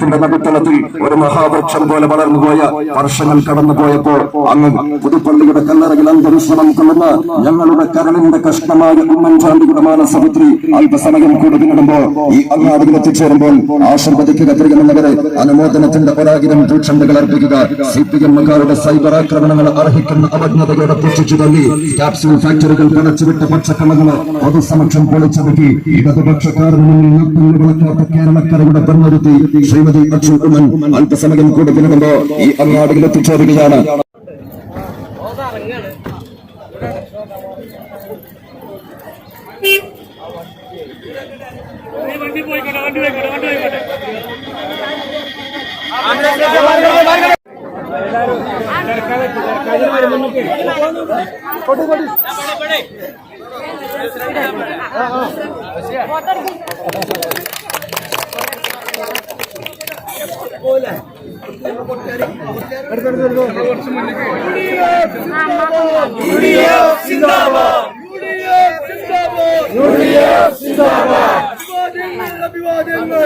കേരളത്തിന്റെ നടുത്തളത്തിൽ ഒരു മഹാവൃക്ഷം പോലെ വളർന്നുപോയ വർഷങ്ങൾ കടന്നുപോയപ്പോൾ അങ്ങ് പുതുപ്പള്ളിയുടെ കല്ലറയിൽ അന്തരീക്ഷണം കൊള്ളുന്ന ഞങ്ങളുടെ കരളിന്റെ കഷ്ണമായ ഉമ്മൻചാണ്ടിയുടെ മാനസപുത്രി അല്പസമയം കൂടി പിന്നിടുമ്പോൾ ഈ അങ്ങാടിയിൽ എത്തിച്ചേരുമ്പോൾ ആശീർവദിക്കുക പ്രിയമുള്ളവരെ അനുമോദനത്തിന്റെ പരാഗിരം ഭൂഷണ്ടുകൾ അർപ്പിക്കുക. സി പി എമ്മുകാരുടെ സൈബർ ആക്രമണങ്ങൾ അർഹിക്കുന്ന അവജ്ഞതയോടെ പുച്ഛിച്ചു തള്ളി. ക്യാപ്സ്യൂൾ ഫാക്ടറികൾ പടച്ചുവിട്ട പച്ചക്കള്ളങ്ങൾ പൊതുസമക്ഷം പൊളിച്ചതുക്കി. ഇടതുപക്ഷക്കാരൻ മുന്നിൽ കേരളക്കാരുടെ കേരളക്കരയുടെ ശ്രീമതി അച്ചു ഉമ്മൻ അല്പസമയം കൂടെ പിന്നിടുമ്പോ ഈ അങ്ങാടിയിൽ എത്തിച്ചേരുകയാണ്. വണ്ടി കൊട്ടി അഭിവാദ്യങ്ങൾ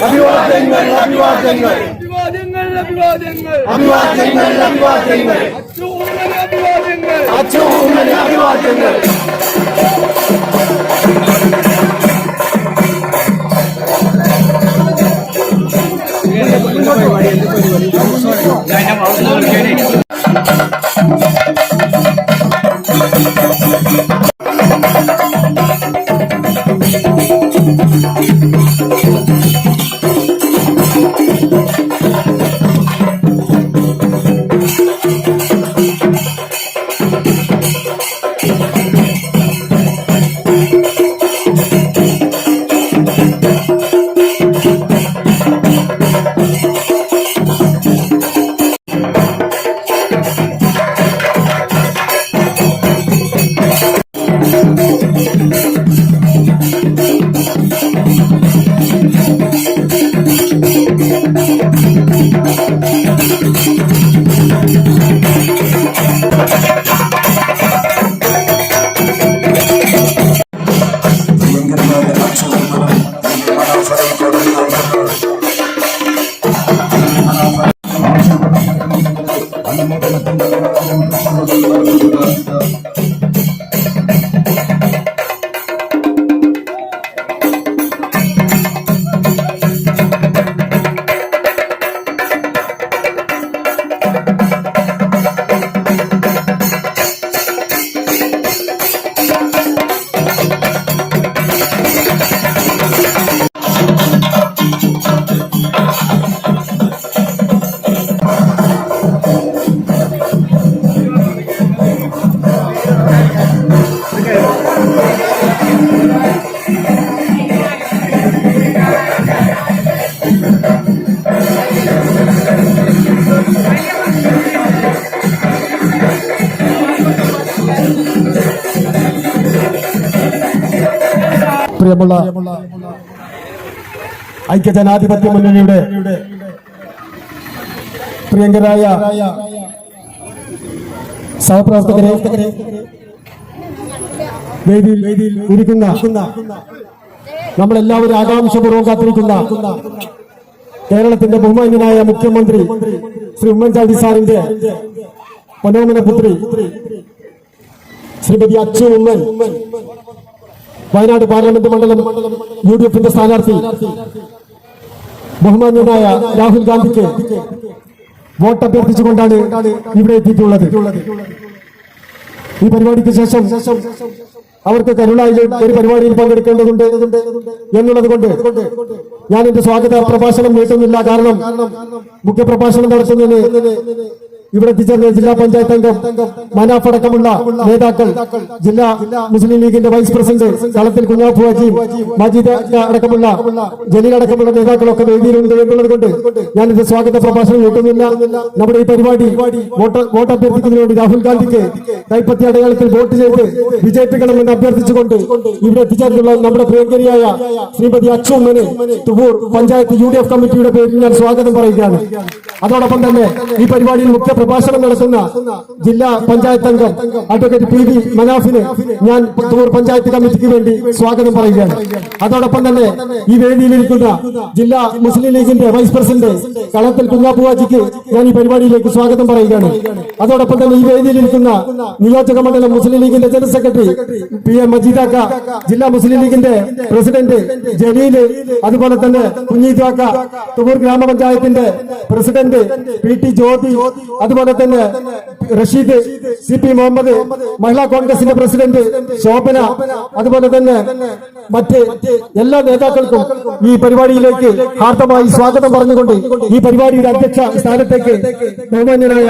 അഭിവാദ്യങ്ങൾ അഭിവാദ്യങ്ങൾ. അഭിവാദ്യങ്ങൾ അഭിവാദ്യങ്ങൾ. അച്ഛൻ അഭിവാദ്യങ്ങൾ. പ്രിയമുള്ള ഐക്യജനാധിപത്യ മുന്നണിയുടെ പ്രിയങ്കരായ സഹപ്രവർത്തകരെ വേദിയിൽ വേദിയിൽ ഇരിക്കുന്ന നമ്മളെല്ലാവരും ആകാംക്ഷപൂർവം കാത്തിരിക്കുന്ന കേരളത്തിന്റെ ബഹുമാന്യനായ മുഖ്യമന്ത്രി ശ്രീ ഉമ്മൻചാണ്ടി സാറിന്റെ മനോമന പുത്രി ശ്രീമതി അച്ചു ഉമ്മൻ വയനാട് പാർലമെന്റ് മണ്ഡലം യു ഡി എഫിന്റെ സ്ഥാനാർത്ഥി ബഹുമാന്യനായ രാഹുൽ ഗാന്ധിക്ക് വോട്ട് അഭ്യർത്ഥിച്ചുകൊണ്ടാണ് ഇവിടെ എത്തിയിട്ടുള്ളത്. ഈ പരിപാടിക്ക് ശേഷം അവർക്ക് കരുണായിൽ ഒരു പരിപാടിയിൽ പങ്കെടുക്കേണ്ടതുണ്ട് എന്നുള്ളത് കൊണ്ട് ഞാൻ എന്റെ സ്വാഗത പ്രഭാഷണം നീട്ടുന്നില്ല. കാരണം മുഖ്യപ്രഭാഷണം നടത്തുന്നതിന് ഇവിടെ എത്തിച്ചേർന്ന ജില്ലാ പഞ്ചായത്ത് അംഗം മനാഫടക്കമുള്ള നേതാക്കൾ ജില്ലാ മുസ്ലിം ലീഗിന്റെ വൈസ് പ്രസിഡന്റ് കളത്തിൽ കുഞ്ഞാപ്പു അജീം മജീദ് അടക്കമുള്ള ജലീൽ അടക്കമുള്ള നേതാക്കളൊക്കെ വേദിയിലുണ്ട് എന്നുള്ളത് കൊണ്ട് എന്റെ സ്വാഗത പ്രഭാഷണം നീട്ടുന്നില്ല നമ്മുടെ ഈ പരിപാടി വോട്ട് അഭ്യർത്ഥിക്കുന്നതിന് വേണ്ടി രാഹുൽ ഗാന്ധിക്ക് കൈപ്പത്തി അടയാളത്തിൽ വോട്ട് ചെയ്ത് വിജയിപ്പിക്കണമെന്ന് അഭ്യർത്ഥിച്ചുകൊണ്ട് ഇവിടെ എത്തിച്ചേർന്നുള്ള നമ്മുടെ പ്രിയങ്കരിയായ ശ്രീമതി അച്ചുമ്മന് തുവൂർ പഞ്ചായത്ത് യു കമ്മിറ്റിയുടെ പേരിൽ ഞാൻ സ്വാഗതം പറയുകയാണ്. അതോടൊപ്പം തന്നെ ഈ പരിപാടിയിൽ മുഖ്യ പ്രഭാഷണം നടത്തുന്ന ജില്ലാ പഞ്ചായത്ത് അംഗം അഡ്വക്കേറ്റ് പി വി മനാഫിന് ഞാൻ പുത്തൂർ പഞ്ചായത്ത് കമ്മിറ്റിക്ക് വേണ്ടി സ്വാഗതം പറയുകയാണ്. അതോടൊപ്പം തന്നെ ഈ വേദിയിലിരിക്കുന്ന ജില്ലാ മുസ്ലിം ലീഗിന്റെ വൈസ് പ്രസിഡന്റ് കളത്തിൽ കുഞ്ഞാപ്പുവാജിക്ക് ഞാൻ ഈ പരിപാടിയിലേക്ക് സ്വാഗതം പറയുകയാണ്. അതോടൊപ്പം തന്നെ ഈ വേദിയിലിരിക്കുന്ന നിയോജക മണ്ഡലം മുസ്ലിം ലീഗിന്റെ ജനറൽ സെക്രട്ടറി പി എം മജീദാക്ക ജില്ലാ മുസ്ലിം ലീഗിന്റെ പ്രസിഡന്റ് ജലീൽ അതുപോലെ തന്നെ കുഞ്ഞീദാക്ക തുവൂർ ഗ്രാമപഞ്ചായത്തിന്റെ പ്രസിഡന്റ് പി ടി ജ്യോതി അതുപോലെ തന്നെ റഷീദ് സി പി മുഹമ്മദ് മഹിളാ കോൺഗ്രസിന്റെ പ്രസിഡന്റ് ശോഭന അതുപോലെ തന്നെ മറ്റ് എല്ലാ നേതാക്കൾക്കും ഈ പരിപാടിയിലേക്ക് ഹാർദമായി സ്വാഗതം പറഞ്ഞുകൊണ്ട് ഈ പരിപാടിയുടെ അധ്യക്ഷ സ്ഥാനത്തേക്ക് ബഹുമാന്യനായ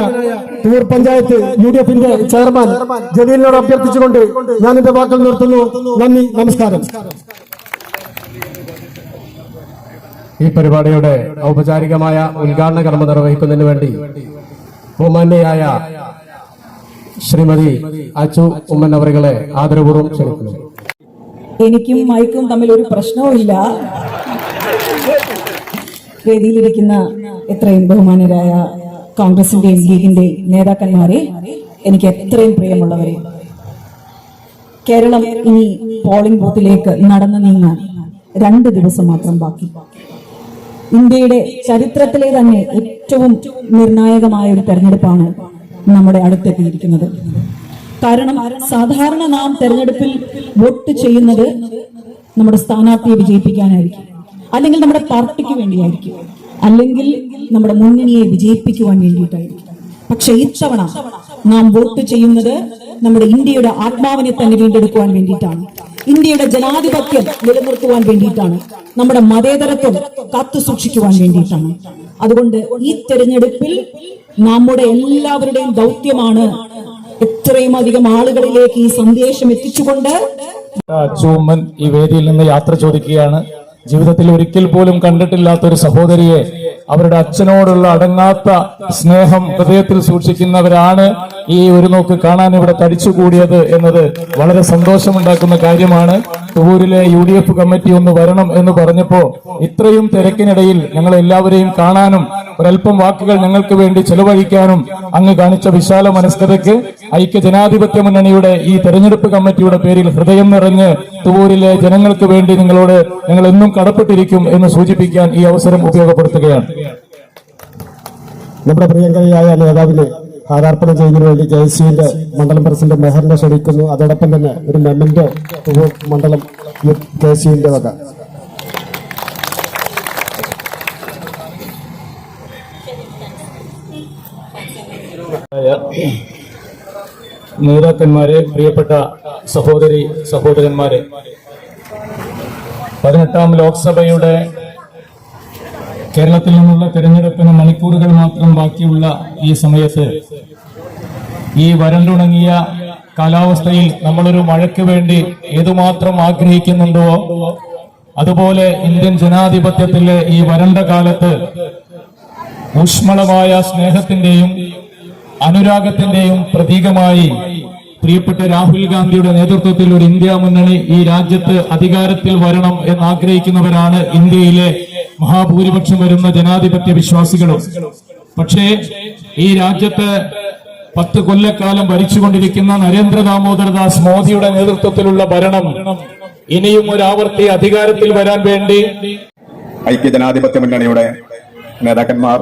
ടൂർ പഞ്ചായത്ത് യു ഡി എഫിന്റെ ചെയർമാൻ ജലീലിനോട് അഭ്യർത്ഥിച്ചുകൊണ്ട് ഞാൻ എന്റെ വാക്കുകൾ നിർത്തുന്നു. നന്ദി നമസ്കാരം. ഈ പരിപാടിയുടെ ഔപചാരികമായ ഉദ്ഘാടന കർമ്മ നിർവഹിക്കുന്നതിന് വേണ്ടി ബഹുമാന്യയായ ശ്രീമതി അച്ചു ഉമ്മൻ അവരെ ആദരപൂർവം ക്ഷണിക്കുന്നു. എനിക്കും മൈക്കും തമ്മിൽ ഒരു പ്രശ്നവുമില്ല വേദിയിലിരിക്കുന്ന എത്രയും ബഹുമാനരായ കോൺഗ്രസിന്റെയും ലീഗിന്റെയും നേതാക്കന്മാരെ എനിക്ക് എത്രയും പ്രിയമുള്ളവരെ കേരളം ഇനി പോളിംഗ് ബൂത്തിലേക്ക് നടന്നു നീങ്ങാൻ രണ്ട് ദിവസം മാത്രം ബാക്കി. ഇന്ത്യയുടെ ചരിത്രത്തിലെ തന്നെ ഏറ്റവും നിർണായകമായ ഒരു തെരഞ്ഞെടുപ്പാണ് നമ്മുടെ അടുത്തെത്തിയിരിക്കുന്നത്. കാരണം സാധാരണ നാം തെരഞ്ഞെടുപ്പിൽ വോട്ട് ചെയ്യുന്നത് നമ്മുടെ സ്ഥാനാർത്ഥിയെ വിജയിപ്പിക്കാനായിരിക്കും. അല്ലെങ്കിൽ നമ്മുടെ പാർട്ടിക്ക് വേണ്ടിയായിരിക്കും. അല്ലെങ്കിൽ നമ്മുടെ മുന്നണിയെ വിജയിപ്പിക്കുവാൻ വേണ്ടിയിട്ടായിരിക്കും. പക്ഷെ ഇത്തവണ നാം വോട്ട് ചെയ്യുന്നത് നമ്മുടെ ഇന്ത്യയുടെ ആത്മാവിനെ തന്നെ വീണ്ടെടുക്കുവാൻ വേണ്ടിയിട്ടാണ്. ഇന്ത്യയുടെ ജനാധിപത്യം നിലനിർത്തുവാൻ വേണ്ടിയിട്ടാണ്. നമ്മുടെ മതേതരത്വം കാത്തു സൂക്ഷിക്കുവാൻ വേണ്ടിയിട്ടാണ്. അതുകൊണ്ട് ഈ തെരഞ്ഞെടുപ്പിൽ നമ്മുടെ എല്ലാവരുടെയും ദൗത്യമാണ് എത്രയും അധികം ആളുകളിലേക്ക് ഈ സന്ദേശം എത്തിച്ചുകൊണ്ട് അച്ചുമ്മൻ ഈ വേദിയിൽ നിന്ന് യാത്ര ചോദിക്കുകയാണ്. ജീവിതത്തിൽ ഒരിക്കൽ പോലും കണ്ടിട്ടില്ലാത്ത ഒരു സഹോദരിയെ അവരുടെ അച്ഛനോടുള്ള അടങ്ങാത്ത സ്നേഹം ഹൃദയത്തിൽ സൂക്ഷിക്കുന്നവരാണ് ഈ ഒരു നോക്ക് കാണാൻ ഇവിടെ തടിച്ചുകൂടിയത് എന്നത് വളരെ സന്തോഷമുണ്ടാക്കുന്ന കാര്യമാണ്. തുവൂരിലെ യു ഡി എഫ് കമ്മിറ്റി ഒന്ന് വരണം എന്ന് പറഞ്ഞപ്പോ ഇത്രയും തിരക്കിനിടയിൽ ഞങ്ങൾ എല്ലാവരെയും കാണാനും ഒരല്പം വാക്കുകൾ ഞങ്ങൾക്ക് വേണ്ടി ചെലവഴിക്കാനും അങ്ങ് കാണിച്ച വിശാല മനസ്കതയ്ക്ക് ഐക്യ ജനാധിപത്യ മുന്നണിയുടെ ഈ തെരഞ്ഞെടുപ്പ് കമ്മിറ്റിയുടെ പേരിൽ ഹൃദയം നിറഞ്ഞ് തുവൂരിലെ ജനങ്ങൾക്ക് വേണ്ടി നിങ്ങളോട് ഞങ്ങൾ എന്നും കടപ്പെട്ടിരിക്കും എന്ന് സൂചിപ്പിക്കാൻ ഈ അവസരം ഉപയോഗപ്പെടുത്തുകയാണ്. നമ്മുടെ പ്രിയങ്കരിയായ നേതാവിന് ഹാരാർപ്പണം ചെയ്യുന്നതിന് വേണ്ടി ജെ യുടെ മണ്ഡലം പ്രസിഡന്റ് മെഹറിനെ ക്ഷണിക്കുന്നു. അതോടൊപ്പം തന്നെ ഒരു മെമ്മന്റോ മണ്ഡലം കെ സിന്റെ വക. നേതാക്കന്മാരെ പ്രിയപ്പെട്ട സഹോദരി സഹോദരന്മാരെ പതിനെട്ടാം ലോക്സഭയുടെ കേരളത്തിൽ നിന്നുള്ള തെരഞ്ഞെടുപ്പിന് മണിക്കൂറുകൾ മാത്രം ബാക്കിയുള്ള ഈ സമയത്ത് ഈ വരണ്ടുണങ്ങിയ കാലാവസ്ഥയിൽ നമ്മളൊരു മഴയ്ക്ക് വേണ്ടി ഏതുമാത്രം ആഗ്രഹിക്കുന്നുണ്ടോ അതുപോലെ ഇന്ത്യൻ ജനാധിപത്യത്തിലെ ഈ വരണ്ട കാലത്ത് ഊഷ്മളമായ സ്നേഹത്തിന്റെയും അനുരാഗത്തിന്റെയും പ്രതീകമായി പ്രിയപ്പെട്ട രാഹുൽ ഗാന്ധിയുടെ നേതൃത്വത്തിൽ ഒരു ഇന്ത്യ മുന്നണി ഈ രാജ്യത്ത് അധികാരത്തിൽ വരണം എന്ന് ആഗ്രഹിക്കുന്നവരാണ് ഇന്ത്യയിലെ മഹാഭൂരിപക്ഷം വരുന്ന ജനാധിപത്യ വിശ്വാസികളും. പക്ഷേ ഈ രാജ്യത്ത് പത്ത് കൊല്ലക്കാലം ഭരിച്ചുകൊണ്ടിരിക്കുന്ന നരേന്ദ്ര ദാമോദരദാസ് മോദിയുടെ നേതൃത്വത്തിലുള്ള ഭരണം ഇനിയും ഒരു ആവർത്തി അധികാരത്തിൽ വരാൻ വേണ്ടി ഐക്യ ജനാധിപത്യ മുന്നണിയുടെ നേതാക്കന്മാർ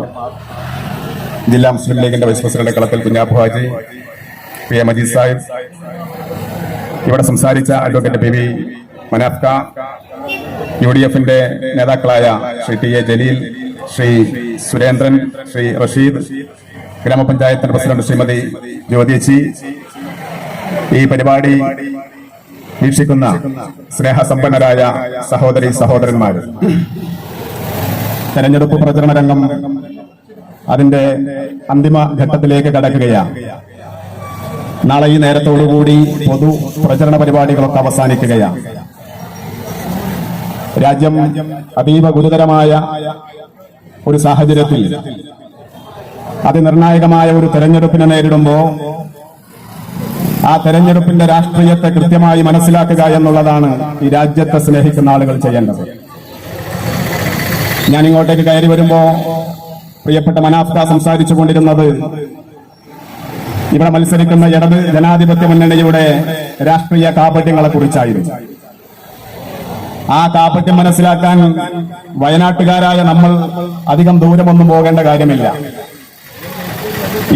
ജില്ലാ മുസ്ലിം ലീഗിന്റെ vice president Kalathil Kunhappu Haji P A Majeed Sahib ഇവിടെ സംസാരിച്ച അഡ്വക്കേറ്റ് പി വി മനാഫ്ക യു ഡി എഫിന്റെ നേതാക്കളായ ശ്രീ ടി എ ജലീൽ ശ്രീ സുരേന്ദ്രൻ ശ്രീ റഷീദ് ഗ്രാമപഞ്ചായത്തിന്റെ പ്രസിഡന്റ് ശ്രീമതി ജ്യോതിച്ചി ഈ പരിപാടി വീക്ഷിക്കുന്ന സ്നേഹസമ്പന്നരായ സഹോദരി സഹോദരന്മാർ. തെരഞ്ഞെടുപ്പ് പ്രചരണ രംഗം അതിന്റെ അന്തിമ ഘട്ടത്തിലേക്ക് കടക്കുകയാണ്. നാളെ ഈ നേരത്തോടുകൂടി പൊതു പ്രചരണ പരിപാടികളൊക്കെ അവസാനിക്കുകയാണ്. രാജ്യം അതീവ ഗുരുതരമായ ഒരു സാഹചര്യത്തിൽ അതിനിർണായകമായ ഒരു തെരഞ്ഞെടുപ്പിനെ നേരിടുമ്പോൾ ആ തെരഞ്ഞെടുപ്പിന്റെ രാഷ്ട്രീയത്തെ കൃത്യമായി മനസ്സിലാക്കുക എന്നുള്ളതാണ് ഈ രാജ്യത്തെ സ്നേഹിക്കുന്ന ആളുകൾ ചെയ്യേണ്ടത്. ഞാൻ ഇങ്ങോട്ടേക്ക് കയറി വരുമ്പോ പ്രിയപ്പെട്ട മനാഫ്ത സംസാരിച്ചു കൊണ്ടിരുന്നത് ഇവിടെ മത്സരിക്കുന്ന ഇടത് ജനാധിപത്യ മുന്നണിയുടെ രാഷ്ട്രീയ കാപട്യങ്ങളെ കുറിച്ചായിരുന്നു. ആ കാപ്പറ്റം മനസ്സിലാക്കാൻ വയനാട്ടുകാരായ നമ്മൾ അധികം ദൂരമൊന്നും പോകേണ്ട കാര്യമില്ല.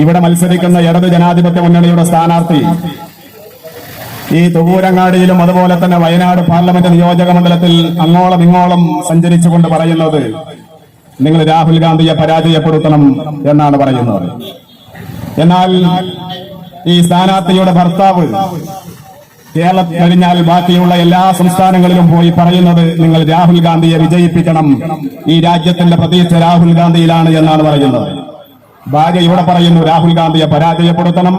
ഇവിടെ മത്സരിക്കുന്ന ഇടത് ജനാധിപത്യ മുന്നണിയുടെ സ്ഥാനാർത്ഥി ഈ തുകൂരങ്ങാടിയിലും അതുപോലെ തന്നെ വയനാട് പാർലമെന്റ് നിയോജക മണ്ഡലത്തിൽ അങ്ങോളം ഇങ്ങോളം സഞ്ചരിച്ചുകൊണ്ട് പറയുന്നത് നിങ്ങൾ രാഹുൽ ഗാന്ധിയെ പരാജയപ്പെടുത്തണം എന്നാണ് പറയുന്നത്. എന്നാൽ ഈ സ്ഥാനാർത്ഥിയുടെ ഭർത്താവ് കേരളം കഴിഞ്ഞാൽ ബാക്കിയുള്ള എല്ലാ സംസ്ഥാനങ്ങളിലും പോയി പറയുന്നത് നിങ്ങൾ രാഹുൽ ഗാന്ധിയെ വിജയിപ്പിക്കണം. ഈ രാജ്യത്തിന്റെ പ്രതീക്ഷ രാഹുൽ ഗാന്ധിയിലാണ് എന്നാണ് പറയുന്നത്. ഭാര്യ ഇവിടെ പറയുന്നു രാഹുൽ ഗാന്ധിയെ പരാജയപ്പെടുത്തണം.